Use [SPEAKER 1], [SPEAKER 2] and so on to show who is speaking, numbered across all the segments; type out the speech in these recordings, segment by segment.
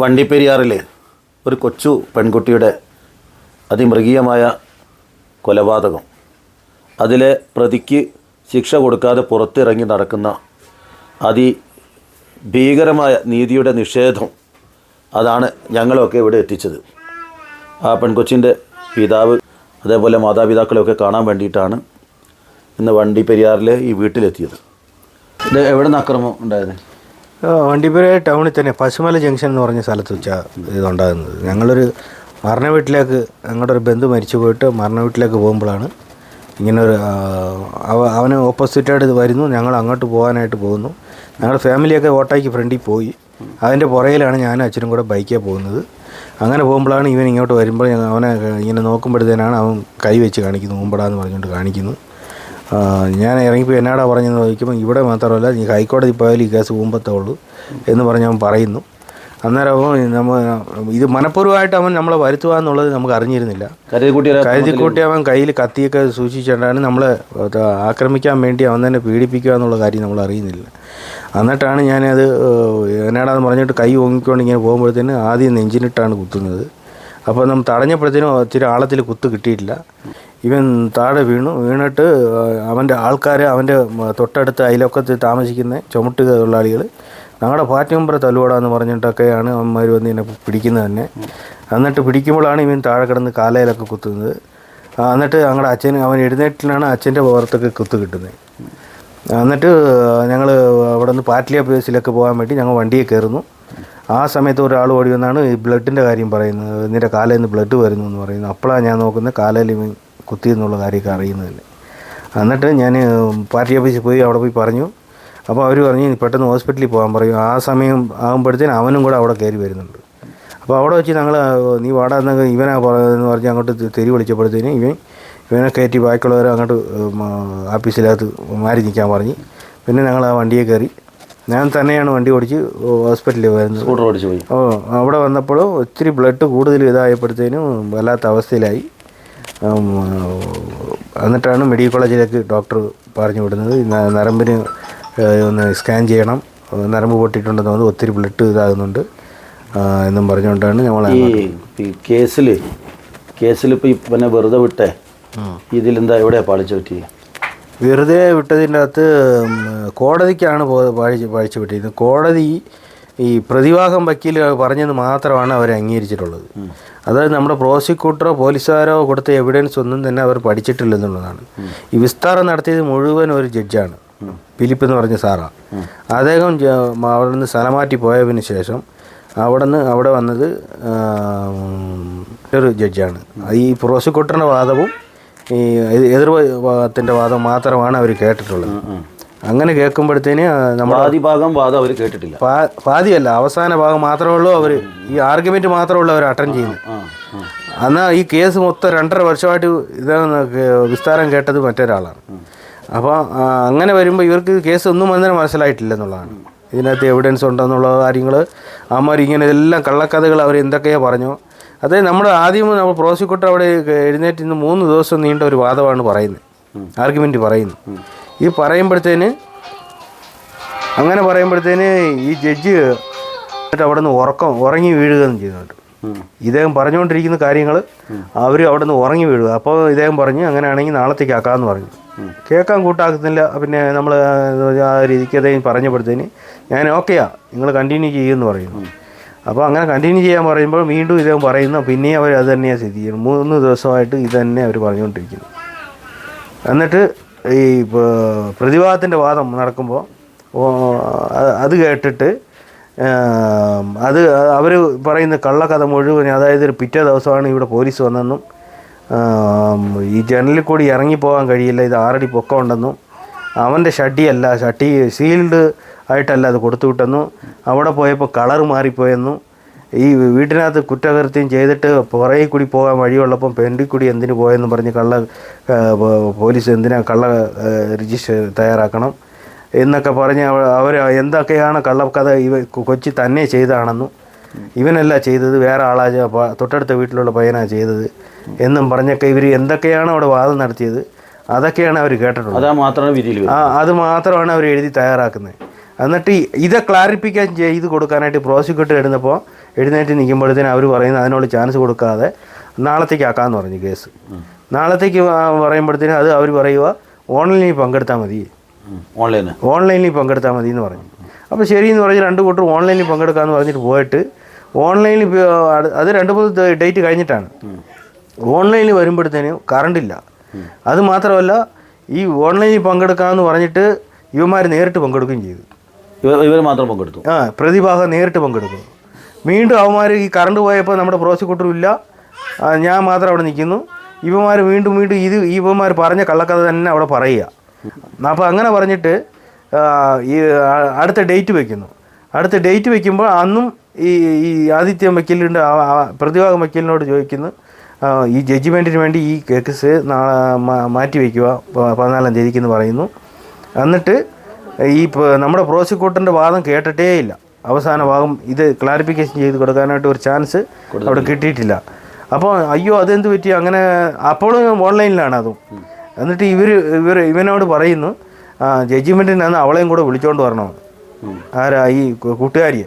[SPEAKER 1] വണ്ടിപ്പെരിയാറിൽ ഒരു കൊച്ചു പെൺകുട്ടിയുടെ അതിമൃഗീയമായ കൊലപാതകം. അതിലെ പ്രതിക്ക് ശിക്ഷ കൊടുക്കാതെ പുറത്തിറങ്ങി നടക്കുന്ന അതി ഭീകരമായ നീതിയുടെ നിഷേധം അതാണ് ഞങ്ങളൊക്കെ ഇവിടെ എത്തിച്ചത്. ആ പെൺകൊച്ചിന്റെ പിതാവ് അതേപോലെ മാതാപിതാക്കളെയൊക്കെ കാണാൻ വേണ്ടിയിട്ടാണ് ഇന്ന് വണ്ടി പെരിയാറിലെ ഈ വീട്ടിലെത്തിയത്. ഇത് എവിടെ നിന്ന് അക്രമം ഉണ്ടായത്?
[SPEAKER 2] വണ്ടിപ്പുര ടൗണിൽ തന്നെ പശുമല ജംഗ്ഷൻ എന്ന് പറഞ്ഞ സ്ഥലത്ത് വെച്ചാണ് ഇതുണ്ടാകുന്നത്. ഞങ്ങളൊരു മരണ വീട്ടിലേക്ക് ഞങ്ങളുടെ ഒരു ബന്ധു മരിച്ചു പോയിട്ട് മരണ വീട്ടിലേക്ക് പോകുമ്പോഴാണ് ഇങ്ങനെ ഒരു അവന് ഓപ്പോസിറ്റായിട്ട് വരുന്നു. ഞങ്ങൾ അങ്ങോട്ട് പോകാനായിട്ട് പോകുന്നു. ഞങ്ങളുടെ ഫാമിലിയൊക്കെ ഓട്ടോയ്ക്ക് ഫ്രണ്ടിൽ പോയി. അതിന്റെ പുറയിലാണ് ഞാനും അച്ഛനും കൂടെ ബൈക്കേ പോകുന്നത്. അങ്ങനെ പോകുമ്പോഴാണ് ഇവൻ ഇങ്ങോട്ട് വരുമ്പോൾ അവനെ ഇങ്ങനെ നോക്കുമ്പോഴത്തേനാണ് അവൻ കൈ വെച്ച് കാണിക്കുന്നു മുമ്പടാന്ന് പറഞ്ഞുകൊണ്ട് കാണിക്കുന്നു. ഞാൻ ഇറങ്ങിപ്പോയി എന്നാടാ പറഞ്ഞെന്ന് ചോദിക്കുമ്പോൾ ഇവിടെ മാത്രമല്ല നീ ഹൈക്കോടതി പോയാലും ഈ കേസ് മുമ്പത്തേ ഉള്ളൂ എന്ന് പറഞ്ഞ് അവൻ പറയുന്നു. അന്നേരം നമ്മൾ നമ്മ ഇത് മനഃപൂർവമായിട്ട് അവൻ നമ്മളെ വരുത്തുക എന്നുള്ളത് നമുക്ക് അറിഞ്ഞിരുന്നില്ല. കരുതിക്കൂട്ടി അവൻ കയ്യിൽ കത്തിയൊക്കെ സൂക്ഷിച്ചിട്ടാണ് നമ്മളെ ആക്രമിക്കാൻ വേണ്ടി അവൻ തന്നെ പീഡിപ്പിക്കുക എന്നുള്ള കാര്യം നമ്മൾ അറിയുന്നില്ല. എന്നിട്ടാണ് ഞാനത് എന്നാടാന്ന് പറഞ്ഞിട്ട് കൈ ഓങ്ങിക്കൊണ്ട് ഇങ്ങനെ പോകുമ്പോഴത്തേന് ആദ്യം നെഞ്ചിനിട്ടാണ് കുത്തുന്നത്. അപ്പോൾ നമ്മൾ തടഞ്ഞപ്പോഴത്തേനും ഇത്തിരി ആളത്തിൽ കുത്ത് കിട്ടിയിട്ടില്ല. ഇവൻ താഴെ വീണു വീണിട്ട് അവന്റെ ആൾക്കാർ അവന്റെ തൊട്ടടുത്ത് അയലൊക്കത്ത് താമസിക്കുന്ന ചുമട്ട് തൊഴിലാളികൾ ഞങ്ങളുടെ പാർട്ടി മെമ്പറെ തല്ലുകൂടാന്ന് പറഞ്ഞിട്ടൊക്കെയാണ് അവന്മാർ വന്ന് എന്നെ പിടിക്കുന്നത് തന്നെ. എന്നിട്ട് പിടിക്കുമ്പോഴാണ് ഇവൻ താഴെ കിടന്ന് കാലയിലൊക്കെ കുത്തുന്നത്. എന്നിട്ട് ഞങ്ങളുടെ അച്ഛൻ അവൻ എഴുന്നേറ്റിലാണ് അച്ഛന്റെ പുറത്തൊക്കെ കുത്ത് കിട്ടുന്നത്. എന്നിട്ട് ഞങ്ങൾ അവിടെ നിന്ന് പാറ്റ്ലിയ പ്ലേസിലൊക്കെ പോകാൻ വേണ്ടി ഞങ്ങൾ വണ്ടിയെ കയറുന്നു. ആ സമയത്ത് ഒരാൾ ഓടി വന്നാണ് ഈ ബ്ലഡിന്റെ കാര്യം പറയുന്നത്. നിന്റെ കാലയിൽ നിന്ന് ബ്ലഡ് വരുന്നു എന്ന് പറയുന്നു അപ്പോഴാണ് ഞാൻ നോക്കുന്നത് കാലയിൽ ഇവൻ കുത്തി എന്നുള്ള കാര്യമൊക്കെ അറിയുന്നതല്ലേ. എന്നിട്ട് ഞാൻ പാർട്ടി ഓഫീസിൽ പോയി അവിടെ പോയി പറഞ്ഞു. അപ്പോൾ അവർ പറഞ്ഞു പെട്ടെന്ന് ഹോസ്പിറ്റലിൽ പോകാൻ പറയും. ആ സമയം ആകുമ്പോഴത്തേന് അവനും കൂടെ അവിടെ കയറി വരുന്നുണ്ട്. അപ്പോൾ അവിടെ വെച്ച് ഞങ്ങൾ നീ വാടാ എന്നൊക്കെ ഇവനാ പറയുന്നതെന്ന് പറഞ്ഞ് അങ്ങോട്ട് തെരി വിളിച്ചപ്പോഴത്തേനും ഇവൻ ഇവനെ കയറ്റി ബാക്കിയുള്ളവരെ അങ്ങോട്ട് ആഫീസിലകത്ത് മാറി നിൽക്കാൻ പറഞ്ഞ്. പിന്നെ ഞങ്ങൾ ആ വണ്ടിയെ കയറി. ഞാൻ തന്നെയാണ് വണ്ടി ഓടിച്ച് ഹോസ്പിറ്റലിൽ വരുന്നത്.
[SPEAKER 1] സ്കൂട്ടർ ഓടിച്ച് പോയി.
[SPEAKER 2] ഓ അവിടെ വന്നപ്പോൾ ഒത്തിരി ബ്ലഡ് കൂടുതൽ ഇതായപ്പോഴത്തേനും വല്ലാത്ത അവസ്ഥയിലായി. എന്നിട്ടാണ് മെഡിക്കൽ കോളേജിലേക്ക് ഡോക്ടർ പറഞ്ഞു വിടുന്നത്. നരമ്പിന് ഒന്ന് സ്കാൻ ചെയ്യണം. നരമ്പ് പൊട്ടിയിട്ടുണ്ടെന്ന് തോന്നുന്നു. ഒത്തിരി ബ്ലഡ് ഇതാകുന്നുണ്ട്. എന്നും പറഞ്ഞുകൊണ്ടാണ് നമ്മൾ
[SPEAKER 1] ഈ കേസിൽ കേസിൽ ഇപ്പോൾ പിന്നെ വെറുതെ വിട്ടേ. ഇതിലെന്താ എവിടെയാണ് പാളിച്ചു പറ്റി
[SPEAKER 2] വെറുതെ വിട്ടതിന്റെ അകത്ത് കോടതിക്കാണ് പോ പാഴിച്ച് പാഴിച്ചു വിട്ടിരുന്നത് കോടതി ഈ പ്രതിവാഹം വക്കീൽ പറഞ്ഞത് മാത്രമാണ് അവർ അംഗീകരിച്ചിട്ടുള്ളത്. അതായത് നമ്മുടെ പ്രോസിക്യൂട്ടറോ പോലീസുകാരോ കൊടുത്ത എവിഡൻസ് ഒന്നും തന്നെ അവർ പഠിച്ചിട്ടില്ലെന്നുള്ളതാണ്. ഈ വിസ്താരം നടത്തിയത് മുഴുവൻ ഒരു ജഡ്ജാണ്. ഫിലിപ്പ് എന്ന് പറഞ്ഞ സാറാണ് അദ്ദേഹം അവിടെ നിന്ന് സ്ഥലം മാറ്റി പോയതിന് ശേഷം അവിടെ നിന്ന് അവിടെ വന്നത് ഒരു ജഡ്ജാണ്. ഈ പ്രോസിക്യൂട്ടറിന്റെ വാദവും ഈ എതിർവാദത്തിന്റെ വാദം മാത്രമാണ് അവർ കേട്ടിട്ടുള്ളത്. അങ്ങനെ കേൾക്കുമ്പോഴത്തേന് നമ്മുടെ
[SPEAKER 1] ആദ്യ ഭാഗം വാദം അവർ കേട്ടിട്ടില്ല.
[SPEAKER 2] പാതിയല്ല അവസാന ഭാഗം മാത്രമേ ഉള്ളൂ അവർ ഈ ആർഗ്യുമെന്റ് മാത്രമേ ഉള്ളൂ അവർ അറ്റൻഡ് ചെയ്യുന്നത് എന്നാൽ ഈ കേസ് മൊത്തം രണ്ടര വർഷമായിട്ട് ഇതാണ് കേ- വിസ്താരം കേട്ടത് മറ്റൊരാളാണ്. അപ്പോൾ അങ്ങനെ വരുമ്പോൾ ഇവർക്ക് കേസ് ഒന്നും വന്നതിന് മനസ്സിലായിട്ടില്ല എന്നുള്ളതാണ്. ഇതിനകത്ത് എവിഡൻസ് ഉണ്ടെന്നുള്ള കാര്യങ്ങൾ അമ്മമാർ ഇങ്ങനെ എല്ലാം കള്ളക്കഥകൾ അവർ എന്തൊക്കെയോ പറഞ്ഞു. അതായത് നമ്മൾ ആദ്യം നമ്മൾ പ്രോസിക്യൂട്ടർ അവിടെ എഴുന്നേറ്റ് ഇന്ന് മൂന്ന് ദിവസം നീണ്ട ഒരു വാദമാണ് പറയുന്നത് ആർഗ്യുമെന്റ് പറയുന്നു. ഈ പറയുമ്പോഴത്തേന് അങ്ങനെ പറയുമ്പോഴത്തേന് ഈ ജഡ്ജ് എന്നിട്ട് അവിടെ നിന്ന് ഉറക്കം ഉറങ്ങി വീഴുക എന്ന്
[SPEAKER 1] ചെയ്യുന്നുണ്ട്
[SPEAKER 2] ഇദ്ദേഹം പറഞ്ഞുകൊണ്ടിരിക്കുന്ന കാര്യങ്ങൾ അവർ അവിടെ നിന്ന് ഉറങ്ങി വീഴുക. അപ്പോൾ ഇദ്ദേഹം പറഞ്ഞ് അങ്ങനെയാണെങ്കിൽ നാളത്തേക്ക് ആക്കാമെന്ന് പറഞ്ഞു. കേൾക്കാൻ കൂട്ടാക്കുന്നില്ല പിന്നെ നമ്മൾ ആ രീതിക്ക് അദ്ദേഹം പറഞ്ഞപ്പോഴത്തേന് ഞാൻ ഓക്കെയാ നിങ്ങൾ കണ്ടിന്യൂ ചെയ്യുമെന്ന് പറയുന്നു. അപ്പോൾ അങ്ങനെ കണ്ടിന്യൂ ചെയ്യാൻ പറയുമ്പോൾ വീണ്ടും ഇദ്ദേഹം പറയുന്നു പിന്നെയും അവർ അത് തന്നെയാണ് സ്ഥിതി ചെയ്യുന്നത്. മൂന്ന് ദിവസമായിട്ട് ഇത് തന്നെ അവർ പറഞ്ഞുകൊണ്ടിരിക്കുന്നു. എന്നിട്ട് ഈ പ്രതിവാദത്തിന്റെ വാദം നടക്കുമ്പോൾ അത് കേട്ടിട്ട് അത് അവർ പറയുന്ന കള്ളക്കഥ മുഴുവൻ അതായത് ഒരു പിറ്റേ ദിവസമാണ് ഇവിടെ പോലീസ് വന്നെന്നും ഈ ജനലിൽ കൂടി ഇറങ്ങിപ്പോകാൻ കഴിയില്ല ഇത് ആറടി പൊക്കമുണ്ടെന്നും അവന്റെ ഷട്ടിയല്ല ഷട്ടി സീൽഡ് ആയിട്ടല്ല അത് കൊടുത്തു വിട്ടെന്നും അവിടെ പോയപ്പോൾ കളർ മാറിപ്പോയെന്നും ഈ വീട്ടിനകത്ത് കുറ്റകൃത്യം ചെയ്തിട്ട് പുറകെ കൂടി പോകാൻ വഴിയുള്ളപ്പം പെൻഡിൽ കൂടി എന്തിനു പോയെന്ന് പറഞ്ഞ് കള്ള പോലീസ് എന്തിനാ കള്ള രജിസ്റ്റർ തയ്യാറാക്കണം എന്നൊക്കെ പറഞ്ഞ് അവർ എന്തൊക്കെയാണ് കള്ളക്കഥ ഇവ കൊച്ചി തന്നെ ചെയ്തതാണെന്നും ഇവനല്ല ചെയ്തത് വേറെ ആളാ തൊട്ടടുത്ത വീട്ടിലുള്ള പയ്യനാണ് ചെയ്തത് എന്നും പറഞ്ഞൊക്കെ ഇവർ എന്തൊക്കെയാണ് അവിടെ വാദം നടത്തിയത് അതൊക്കെയാണ് അവർ കേട്ടിട്ടുള്ളത്.
[SPEAKER 1] അത് മാത്രമാണ്
[SPEAKER 2] അവർ എഴുതി തയ്യാറാക്കുന്നത്. എന്നിട്ട് ഇത് ക്ലാരിഫിക്കാൻ ചെയ്ത് കൊടുക്കാനായിട്ട് പ്രോസിക്യൂട്ടർ എഴുന്നപ്പോൾ എഴുന്നേറ്റ് നിൽക്കുമ്പോഴത്തേനും അവർ പറയുന്നത് അതിനുള്ള ചാൻസ് കൊടുക്കാതെ നാളത്തേക്ക് ആക്കാമെന്ന് പറഞ്ഞു കേസ്. നാളത്തേക്ക് പറയുമ്പോഴത്തേനും അത് അവർ പറയുക ഓൺലൈനിൽ പങ്കെടുത്താൽ മതി.
[SPEAKER 1] ഓൺലൈന്.
[SPEAKER 2] ഓൺലൈനിൽ പങ്കെടുത്താൽ മതി എന്ന് പറഞ്ഞു. അപ്പോൾ ശരി എന്ന് പറഞ്ഞ് രണ്ട് കൂട്ടർ ഓൺലൈനിൽ പങ്കെടുക്കാമെന്ന് പറഞ്ഞിട്ട് പോയിട്ട് ഓൺലൈനിൽ അത് രണ്ട് മൂന്ന് ഡേറ്റ് കഴിഞ്ഞിട്ടാണ്. ഓൺലൈനിൽ വരുമ്പോഴത്തേനും കറണ്ടില്ല അത് മാത്രമല്ല ഈ ഓൺലൈനിൽ പങ്കെടുക്കാമെന്ന് പറഞ്ഞിട്ട് യുവമാർ നേരിട്ട് പങ്കെടുക്കുകയും ചെയ്തു.
[SPEAKER 1] ഇവർ മാത്രം പങ്കെടുത്തു.
[SPEAKER 2] ആ പ്രതിഭാഗം നേരിട്ട് പങ്കെടുത്തു. വീണ്ടും അവന്മാർ ഈ കറണ്ട് പോയപ്പോൾ നമ്മുടെ പ്രോസിക്യൂട്ടറും ഇല്ല. ഞാൻ മാത്രം അവിടെ നിൽക്കുന്നു. ഇവന്മാർ വീണ്ടും വീണ്ടും ഇത് ഇവന്മാർ പറഞ്ഞ കള്ളക്കഥ തന്നെ അവിടെ പറയുക. അപ്പോൾ അങ്ങനെ പറഞ്ഞിട്ട് ഈ അടുത്ത ഡേറ്റ് വയ്ക്കുന്നു അടുത്ത ഡേറ്റ് വയ്ക്കുമ്പോൾ അന്നും ഈ ഈ ആദിത്യ വക്കീലിന്റെ പ്രതിഭാഗം വക്കീലിനോട് ചോദിക്കുന്നു. ഈ ജഡ്ജിമെന്റിന് വേണ്ടി ഈ കേസ് മാറ്റി വയ്ക്കുക പതിനാലാം തീയതിക്ക് എന്ന് പറയുന്നു. എന്നിട്ട് ഈ നമ്മുടെ പ്രോസിക്യൂട്ടറിന്റെ വാദം കേട്ടിട്ടേ ഇല്ല. അവസാന ഭാഗം ഇത് ക്ലാരിഫിക്കേഷൻ ചെയ്ത് കൊടുക്കാനായിട്ട് ഒരു ചാൻസ് അവിടെ കിട്ടിയിട്ടില്ല. അപ്പോൾ അയ്യോ അതെന്ത് പറ്റി? അങ്ങനെ അപ്പോഴും ഓൺലൈനിലാണ് അതും. എന്നിട്ട് ഇവർ ഇവർ ഇവനോട് പറയുന്നു ജഡ്ജിമെന്റിന് അന്ന് അവളെയും കൂടെ വിളിച്ചോണ്ട് വരണം? ആരാ ഈ കൂട്ടുകാരിയെ?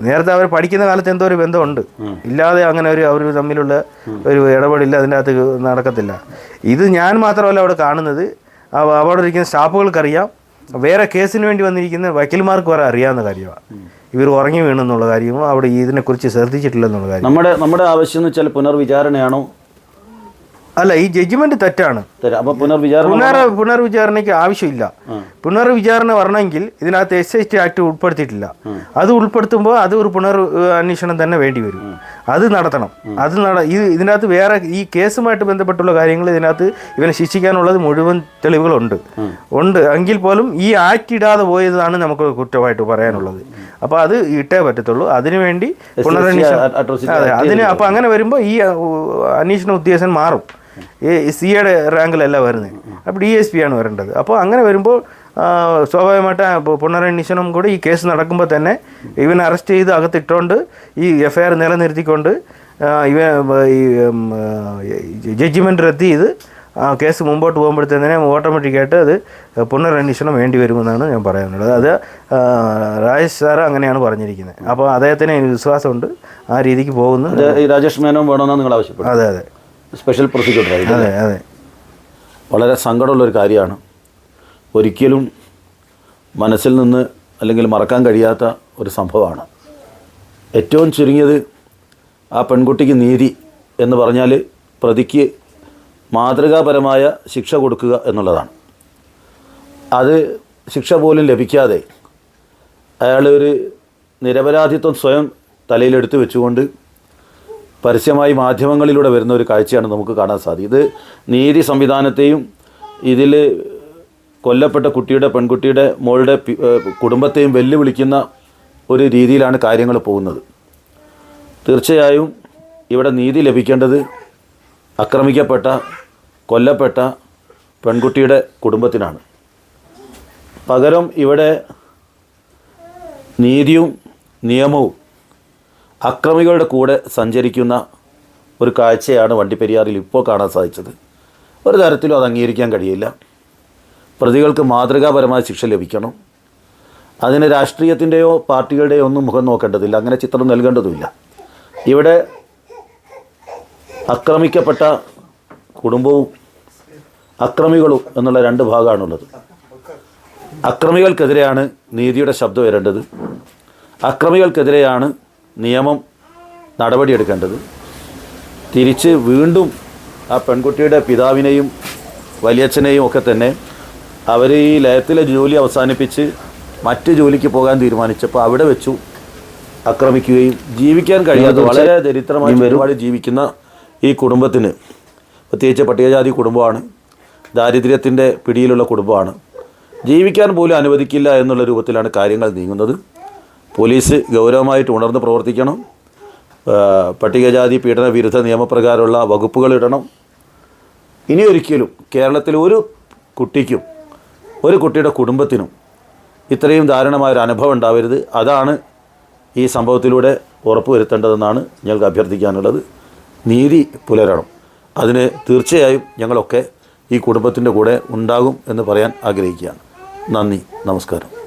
[SPEAKER 2] നേരത്തെ അവർ പഠിക്കുന്ന കാലത്ത് എന്തോ ഒരു ബന്ധമുണ്ട്. ഇല്ലാതെ അങ്ങനെ ഒരു അവർ തമ്മിലുള്ള ഒരു ഇടപെടില്ല അതിന്റെ അകത്ത് നടക്കത്തില്ല. ഇത് ഞാൻ മാത്രമല്ല അവിടെ കാണുന്നത്. അവ- അവിടെ ഇരിക്കുന്ന സ്റ്റാഫുകൾക്കറിയാം. വേറെ കേസിന് വേണ്ടി വന്നിരിക്കുന്ന വക്കീൽമാർക്ക് വരെ അറിയാവുന്ന കാര്യമാണ്. ഇവർ ഉറങ്ങി വീണെന്നുള്ള കാര്യമോ അവിടെ ഇതിനെക്കുറിച്ച് ശ്രദ്ധിച്ചിട്ടില്ലെന്നുള്ള കാര്യം
[SPEAKER 1] നമ്മുടെ നമ്മുടെ ആവശ്യം എന്ന് വെച്ചാൽ പുനർവിചാരണയാണോ?
[SPEAKER 2] അല്ല ഈ ജഡ്ജ്മെന്റ് തെറ്റാണ്. പുനർ പുനർവിചാരണയ്ക്ക് ആവശ്യമില്ല. പുനർവിചാരണ വരണമെങ്കിൽ ഇതിനകത്ത് എസ് എസ് ടി ആക്ട് ഉൾപ്പെടുത്തിയിട്ടില്ല. അത് ഉൾപ്പെടുത്തുമ്പോൾ അത് ഒരു പുനർ അന്വേഷണം തന്നെ വേണ്ടി വരും. അത് നടത്തണം. അത് നട ഇത് ഇതിനകത്ത് വേറെ ഈ കേസുമായിട്ട് ബന്ധപ്പെട്ടുള്ള കാര്യങ്ങൾ ഇതിനകത്ത് ഇവനെ ശിക്ഷിക്കാനുള്ളത് മുഴുവൻ തെളിവുകളുണ്ട്. ഉണ്ട്. എങ്കിൽ പോലും ഈ ആക്ട് ഇടാതെ പോയതാണ് നമുക്ക് കുറ്റമായിട്ട് പറയാനുള്ളത്. അപ്പോൾ അത് ഇട്ടേ പറ്റത്തുള്ളൂ. അതിനുവേണ്ടി പുനരന്വേഷണം അതെ അതിന് അപ്പോൾ അങ്ങനെ വരുമ്പോൾ ഈ അന്വേഷണ ഉദ്യോഗസ്ഥൻ മാറും. ഈ സിയുടെ റാങ്കിലല്ല വരുന്നത്. അപ്പോൾ ഡി എസ് പി ആണ് വരേണ്ടത്. അപ്പോൾ അങ്ങനെ വരുമ്പോൾ സ്വാഭാവികമായിട്ട് പുനരന്വേഷണം കൂടി ഈ കേസ് നടക്കുമ്പോൾ തന്നെ ഇവനെ അറസ്റ്റ് ചെയ്ത് അകത്തിട്ടുകൊണ്ട് ഈ എഫ് ഐ ആർ നിലനിർത്തിക്കൊണ്ട് ഇവ ഈ ജഡ്ജിമെന്റ് റദ്ദ് ചെയ്ത് ആ കേസ് മുമ്പോട്ട് പോകുമ്പോഴത്തേനെ ഓട്ടോമാറ്റിക്കായിട്ട് അത് പുനരന്വേഷണം വേണ്ടി വരുമെന്നാണ് ഞാൻ പറയാനുള്ളത്. അത് രാജേഷ് സാർ അങ്ങനെയാണ് പറഞ്ഞിരിക്കുന്നത്. അപ്പോൾ അദ്ദേഹത്തിന് എനിക്ക് വിശ്വാസമുണ്ട് ആ രീതിക്ക് പോകുന്നു.
[SPEAKER 1] രാജേഷ് മേനോൻ വേണമെന്നാണ് നിങ്ങൾ ആവശ്യപ്പെട്ടത്
[SPEAKER 2] അതെ അതെ.
[SPEAKER 1] സ്പെഷ്യൽ പ്രോസിക്യൂട്ടർ
[SPEAKER 2] അതെ അതെ.
[SPEAKER 1] വളരെ സങ്കടമുള്ളൊരു കാര്യമാണ്. ഒരിക്കലും മനസ്സിൽ നിന്ന് അല്ലെങ്കിൽ മറക്കാൻ കഴിയാത്ത ഒരു സംഭവമാണ്. ഏറ്റവും ചുരുങ്ങിയത് ആ പെൺകുട്ടിക്ക് നീതി എന്ന് പറഞ്ഞാൽ പ്രതിക്ക് മാതൃകാപരമായ ശിക്ഷ കൊടുക്കുക എന്നുള്ളതാണ്. അത് ശിക്ഷ പോലും ലഭിക്കാതെ അയാൾ ഒരു നിരപരാധിത്വം സ്വയം തലയിലെടുത്ത് വെച്ചുകൊണ്ട് പരസ്യമായി മാധ്യമങ്ങളിലൂടെ വരുന്ന ഒരു കാഴ്ചയാണ് നമുക്ക് കാണാൻ സാധിക്കും ഇത് നീതി സംവിധാനത്തെയും ഇതിൽ കൊല്ലപ്പെട്ട കുട്ടിയുടെ പെൺകുട്ടിയുടെ മോളുടെ കുടുംബത്തെയും വെല്ലുവിളിക്കുന്ന ഒരു രീതിയിലാണ് കാര്യങ്ങൾ പോകുന്നത്. തീർച്ചയായും ഇവിടെ നീതി ലഭിക്കേണ്ടത് ആക്രമിക്കപ്പെട്ട കൊല്ലപ്പെട്ട പെൺകുട്ടിയുടെ കുടുംബത്തിനാണ്. പകരം ഇവിടെ നീതിയും നിയമവും അക്രമികളുടെ കൂടെ സഞ്ചരിക്കുന്ന ഒരു കാഴ്ചയാണ് വണ്ടിപ്പെരിയാറിൽ ഇപ്പോൾ കാണാൻ സാധിച്ചത്. ഒരു തരത്തിലും അത് അംഗീകരിക്കാൻ കഴിയില്ല. പ്രതികൾക്ക് മാതൃകാപരമായ ശിക്ഷ ലഭിക്കണം. അതിന് രാഷ്ട്രീയത്തിന്റെയോ പാർട്ടികളുടെയോ ഒന്നും മുഖം നോക്കേണ്ടതില്ല. അങ്ങനെ ചിത്രം നൽകേണ്ടതുമില്ല. ഇവിടെ ആക്രമിക്കപ്പെട്ട കുടുംബവും അക്രമികളും എന്നുള്ള രണ്ട് ഭാഗമാണുള്ളത്. അക്രമികൾക്കെതിരെയാണ് നീതിയുടെ ശബ്ദം വരേണ്ടത്. അക്രമികൾക്കെതിരെയാണ് നിയമം നടപടിയെടുക്കേണ്ടത്. തിരിച്ച് വീണ്ടും ആ പെൺകുട്ടിയുടെ പിതാവിനെയും വലിയച്ഛനെയും ഒക്കെ തന്നെ അവർ ഈ ലയത്തിലെ ജോലി അവസാനിപ്പിച്ച് മറ്റ് ജോലിക്ക് പോകാൻ തീരുമാനിച്ചപ്പോൾ അവിടെ വെച്ചു ആക്രമിക്കുകയും ജീവിക്കാൻ കഴിയാത്ത വളരെ ദരിദ്രമായി ഒരുപാട് ജീവിക്കുന്ന ഈ കുടുംബത്തിന് പ്രത്യേകിച്ച് പട്ടികജാതി കുടുംബമാണ് ദാരിദ്ര്യത്തിന്റെ പിടിയിലുള്ള കുടുംബമാണ്. ജീവിക്കാൻ പോലും അനുവദിക്കില്ല എന്നുള്ള രൂപത്തിലാണ് കാര്യങ്ങൾ നീങ്ങുന്നത്. പോലീസ് ഗൗരവമായിട്ട് ഉണർന്ന് പ്രവർത്തിക്കണം. പട്ടികജാതി പീഡന വിരുദ്ധ നിയമപ്രകാരമുള്ള വകുപ്പുകൾ ഇടണം. ഇനി ഒരിക്കലും കേരളത്തിൽ ഒരു കുട്ടിക്കും ഒരു കുട്ടിയുടെ കുടുംബത്തിനും ഇത്രയും ദാരുണമായ ഒരു അനുഭവം ഉണ്ടാവരുത്. അതാണ് ഈ സംഭവത്തിലൂടെ ഉറപ്പുവരുത്തേണ്ടതെന്നാണ് ഞങ്ങൾക്ക് അഭ്യർത്ഥിക്കാനുള്ളത്. നീതി പുലരണം. അതിന് തീർച്ചയായും ഞങ്ങളൊക്കെ ഈ കുടുംബത്തിന്റെ കൂടെ ഉണ്ടാകും എന്ന് പറയാൻ ആഗ്രഹിക്കുകയാണ്. നന്ദി നമസ്കാരം.